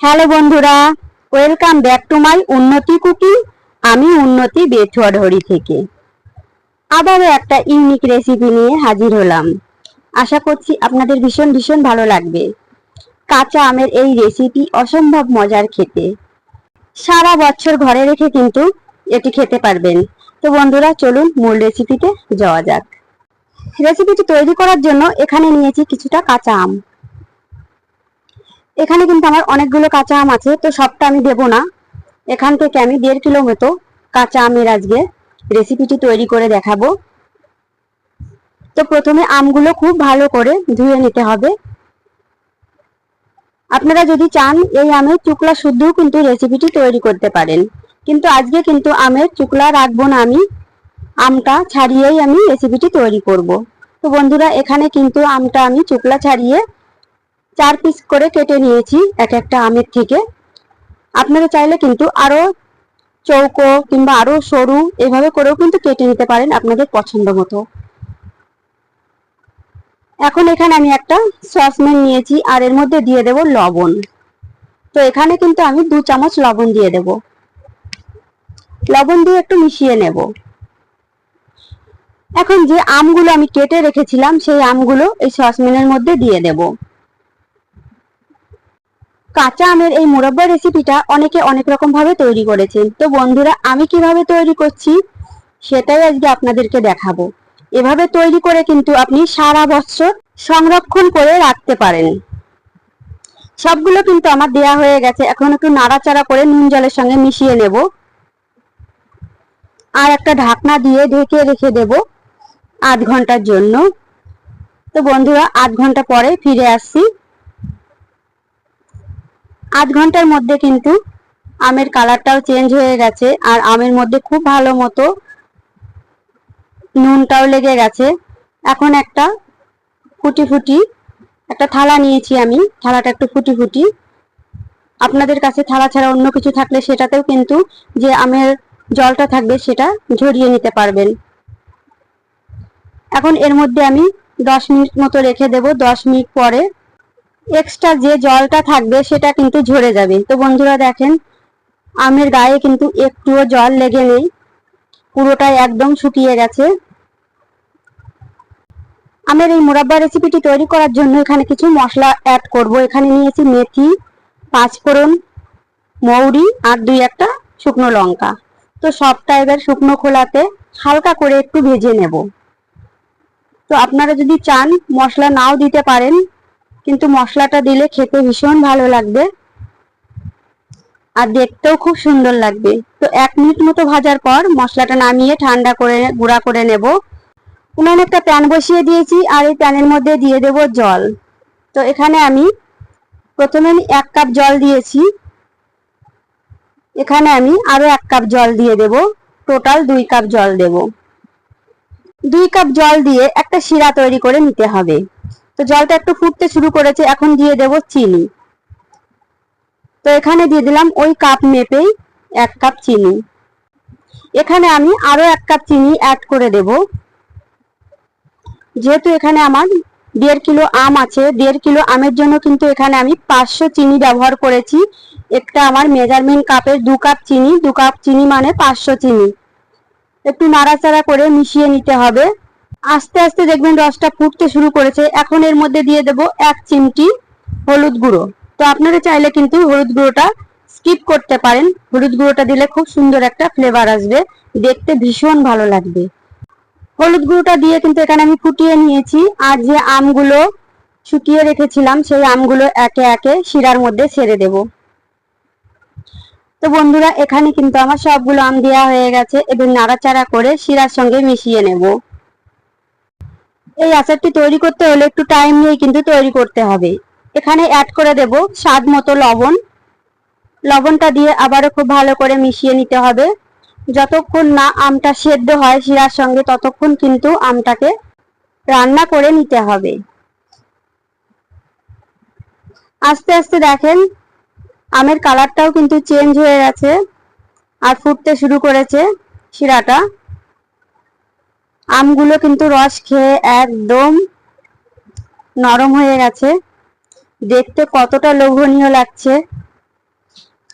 Hello বন্ধুরা, welcome back to my উন্নতি cooking. আমি উন্নতি বেথুয়াঢড়ি থেকে। আবারও একটা ইউনিক রেসিপি নিয়ে হাজির হলাম। আশা করছি আপনাদের ভীষণ ভীষণ ভালো লাগবে। কাঁচা আমের এই রেসিপি অসম্ভব মজার খেতে। সারা বছর ঘরে রেখে কিন্তু এটি খেতে পারবেন। তো বন্ধুরা, চলুন মূল রেসিপিতে যাওয়া যাক। রেসিপিটি তৈরি করার জন্য এখানে নিয়েছি কিছুটা কাঁচা আম। এখানে কিন্তু আমার অনেকগুলো কাঁচা আম আছে, তো সবটা আমি দেবো না। এখান থেকে আমি দেড় কিলো মতো কাঁচা আমের আজকে রেসিপিটি তৈরি করে দেখাবো। তো প্রথমে আমগুলো খুব ভালো করে ধুয়ে নিতে হবে। আপনারা যদি চান, এই আমের চুকলা শুদ্ধ কিন্তু রেসিপিটি তৈরি করতে পারেন। কিন্তু আজকে কিন্তু আমের চুকলা রাখব না আমি। আমটা ছাড়িয়েই আমি রেসিপিটি তৈরি করব। তো বন্ধুরা, এখানে কিন্তু আমটা আমি চুকলা ছাড়িয়ে চার পিস করে কেটে নিয়েছি, এক একটা আমের থেকে। আপনারা চাইলে কিন্তু আরও চৌকো কিংবা আরও সরু এভাবে করেও কিন্তু কেটে নিতে পারেন আপনাদের পছন্দ মতো। এখন এখানে আমি একটা সসম্যান নিয়েছি আর এর মধ্যে দিয়ে দেব লবণ। তো এখানে কিন্তু আমি দু চামচ লবণ দিয়ে দেব। লবণ দিয়ে একটু মিশিয়ে নেব। এখন যে আমগুলো আমি কেটে রেখেছিলাম, সেই আমগুলো এই সসম্যানের মধ্যে দিয়ে দেবো। কাঁচা আমের এই মুরব্বা রেসিপিটা অনেকে অনেক রকম ভাবে তৈরি করেছেন। তো বন্ধুরা, আমি কীভাবে তৈরি করছি সেটাই আজকে আপনাদেরকে দেখাবো। এভাবে তৈরি করে কিন্তু আপনি সারা বছর সংরক্ষণ করে রাখতে পারেন। সবগুলো কিন্তু আমার দেয়া হয়ে গেছে। এখন একটু নাড়াচাড়া করে নুন জলের সঙ্গে মিশিয়ে নেব। আর একটা ঢাকনা দিয়ে ঢেকে রেখে দেব আধ ঘণ্টার জন্য। তো বন্ধুরা, আধ ঘণ্টা পরে ফিরে আসছি। আধ ঘণ্টার মধ্যে কিন্তু আমের কালারটাও চেঞ্জ হয়ে গেছে, আর আমের মধ্যে খুব ভালো মতো নুনটাও লেগে গেছে। এখন একটা ফুটি ফুটি, একটা থালা নিয়েছি আমি, থালাটা একটু ফুটি ফুটি। আপনাদের কাছে থালা ছাড়া অন্য কিছু থাকলে সেটাতেও কিন্তু যে আমের জলটা থাকবে সেটা ঝরিয়ে নিতে পারবেন। এখন এর মধ্যে আমি দশ মিনিট মতো রেখে দেব, দশ মিনিট পরে এক্সট্রা যে জলটা থাকবে সেটা কিন্তু ঝরে যাবে। তো বন্ধুরা দেখেন, আমের গায়ে কিন্তু একটুও জল লেগে নেই। পুরোটাই একদম শুকিয়ে গেছে। আমের এই মুরাব্বা রেসিপিটি তৈরি করার জন্য এখানে কিছু মশলা অ্যাড করব। এখানে নিয়েছি মেথি, পাঁচফোড়ন, মৌরি আর দুই একটা শুকনো লঙ্কা। তো সবটা এবার শুকনো খোলাতে হালকা করে একটু ভেজে নেব। তো আপনারা যদি চান মশলা নাও দিতে পারেন কিন্তু মশলাটা দিলে খেতে ভীষণ ভালো লাগবে। আর দেখতেও খুব সুন্দর লাগবে। তো এক মিনিট মতো ভাজার পর মশলাটা নামিয়ে ঠান্ডা করে, গুঁড়া করে নেব। উনানে একটা প্যান বসিয়ে দিয়েছি আর এই প্যানের মধ্যে দিয়ে দেব জল। তো এখানে আমি প্রথমে আমি এক কাপ জল দিয়েছি। এখানে আমি আরও এক কাপ জল দিয়ে দেব। টোটাল দুই কাপ জল দেব। দুই কাপ জল দিয়ে একটা শিরা তৈরি করে নিতে হবে। তো জলটা একটু ফুটতে শুরু করেছে, এখন দিয়ে দেব চিনি। তো এখানে দিয়ে দিলাম ওই কাপ মেপেই এক কাপ চিনি। এখানে আমি আরও এক কাপ চিনি অ্যাড করে দেব। যেহেতু এখানে আমার দেড় কিলো আম আছে, দেড় কিলো আমের জন্য কিন্তু এখানে আমি পাঁচশো চিনি ব্যবহার করেছি। একটা আমার মেজারমেন্ট কাপের দু কাপ চিনি, দু কাপ চিনি মানে পাঁচশো চিনি। একটু নাড়াচাড়া করে মিশিয়ে নিতে হবে। আস্তে আস্তে দেখবেন রসটা ফুটতে শুরু করেছে। এখন এর মধ্যে দিয়ে দেব এক চিমটি হলুদ গুঁড়ো। তো আপনারা চাইলে কিন্তু হলুদ গুঁড়োটা স্কিপ করতে পারেন। হলুদ গুঁড়োটা দিলে খুব সুন্দর একটা ফ্লেভার আসবে। দেখতে ভীষণ ভালো লাগবে। হলুদ গুঁড়োটা দিয়ে কিন্তু এখানে আমি ফুটিয়ে নিয়েছি। আর যে আমগুলো শুকিয়ে রেখেছিলাম, সেই আমগুলো একে একে শিরার মধ্যে ছেড়ে দেব। তো বন্ধুরা, এখানে কিন্তু আমার সবগুলো আম দেওয়া হয়ে গেছে। এবং নাড়াচাড়া করে শিরার সঙ্গে মিশিয়ে নেব। এই আচারটি তৈরি করতে হলে একটু টাইম নিয়ে কিন্তু তৈরি করতে হবে। এখানে অ্যাড করে দেব স্বাদ মতো লবণ। লবণটা দিয়ে আবারও খুব ভালো করে মিশিয়ে নিতে হবে। যতক্ষণ না আমটা সেদ্ধ হয় শিরার সঙ্গে, ততক্ষণ কিন্তু আমটাকে রান্না করে নিতে হবে। আস্তে আস্তে দেখেন, আমের কালারটাও কিন্তু চেঞ্জ হয়ে গেছে আর ফুটতে শুরু করেছে শিরাটা। আমগুলো কিন্তু রস খেয়ে একদম নরম হয়ে গেছে। দেখতে কতটা লোভনীয় লাগছে।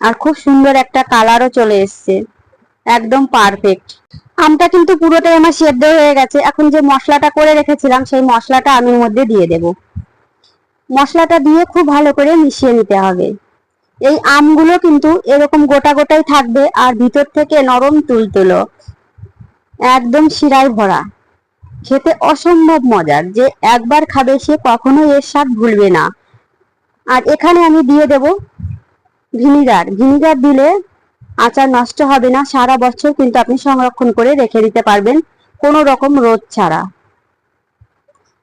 আর খুব সুন্দর একটা কালারও চলে এসছে। একদম পারফেক্ট। আমটা কিন্তু পুরোটাই আমার সেদ্ধ হয়ে গেছে। এখন যে মশলাটা করে রেখেছিলাম, সেই মশলাটা আমি এর মধ্যে দিয়ে দেব। মশলাটা দিয়ে খুব ভালো করে মিশিয়ে নিতে হবে। এই আমগুলো কিন্তু এরকম গোটা গোটাই থাকবে আর ভিতর থেকে নরম তুলতুলো। একদম শিরায় ভরা। খেতে অসম্ভব মজার, যে একবার খাবে সে কখনো এর স্বাদ ভুলবে না। আর এখানে আমি দিয়ে দেব ভিনিগার। ভিনিগার দিলে আচার নষ্ট হবে না, সারা বছর কিন্তু আপনি সংরক্ষণ করে রেখে দিতে পারবেন কোনো রকম রোদ ছাড়া।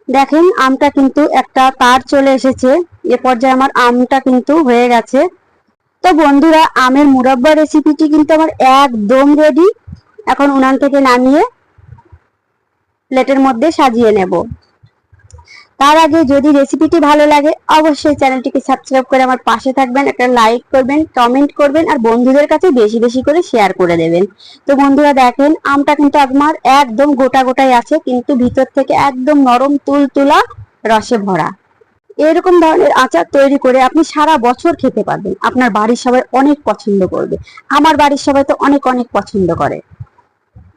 দেখেন, আমটা কিন্তু একটা তার চলে এসেছে। এ পর্যায়ে আমার আমটা কিন্তু হয়ে গেছে। তো বন্ধুরা, আমের মুরাব্বা রেসিপিটি কিন্তু আমার একদম রেডি এখন উনান থেকে নামিয়ে প্লেটের মধ্যে সাজিয়ে নেব। তার আগে যদি রেসিপিটি ভালো লাগে, অবশ্যই চ্যানেলটিকে সাবস্ক্রাইব করে আমার পাশে থাকবেন, একটা লাইক করবেন কমেন্ট করবেন, আর বন্ধুদের কাছে বেশি বেশি করে শেয়ার করে দেবেন। তো বন্ধুরা দেখেন, আমটা কিন্তু আমার একদম গোটা গোটাই আছে, কিন্তু ভিতর থেকে একদম নরম তুলতুলা রসে ভরা। এরকম ধরনের আচার তৈরি করে আপনি সারা বছর খেতে পারবেন। আপনার বাড়ির সবাই অনেক পছন্দ করবে। আমার বাড়ির সবাই তো অনেক অনেক পছন্দ করে।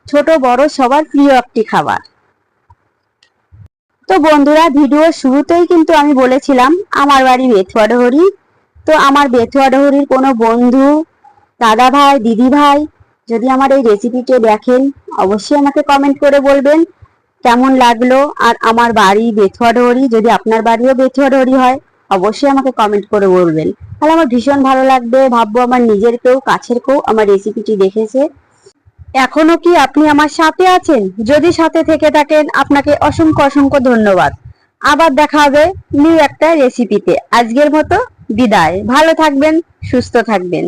ছোট, বড়, সবার প্রিয় একটি খাবার। তো বন্ধুরা, ভিডিও শুরুতেই কিন্তু আমি বলেছিলাম, আমার বাড়ি বেথুয়া ডহরি তো আমার বেথুয়া ডহরির কোনো বন্ধু দাদা ভাই দিদি ভাই যদি আমার এই রেসিপিটি দেখেন, অবশ্যই আমাকে কমেন্ট করে বলবেন, কেমন লাগল। আর আমার বাড়ি বেথুয়া ডহরি যদি আপনার বাড়িও বেথুয়া ডহরি হয়, অবশ্যই আমাকে কমেন্ট করে বলবেন। তাহলে আমার ভীষণ ভালো লাগবে, ভাববো আমার নিজের কেউ, কাছের কেউ আমার রেসিপিটি দেখেছে। এখনও কি আপনি আমার সাথে আছেন? যদি সাথে থেকে থাকেন, আপনাকে অসংখ্য অসংখ্য ধন্যবাদ। আবার দেখা হবে নিউ একটা রেসিপিতে আজকের মতো বিদায়। ভালো থাকবেন, সুস্থ থাকবেন।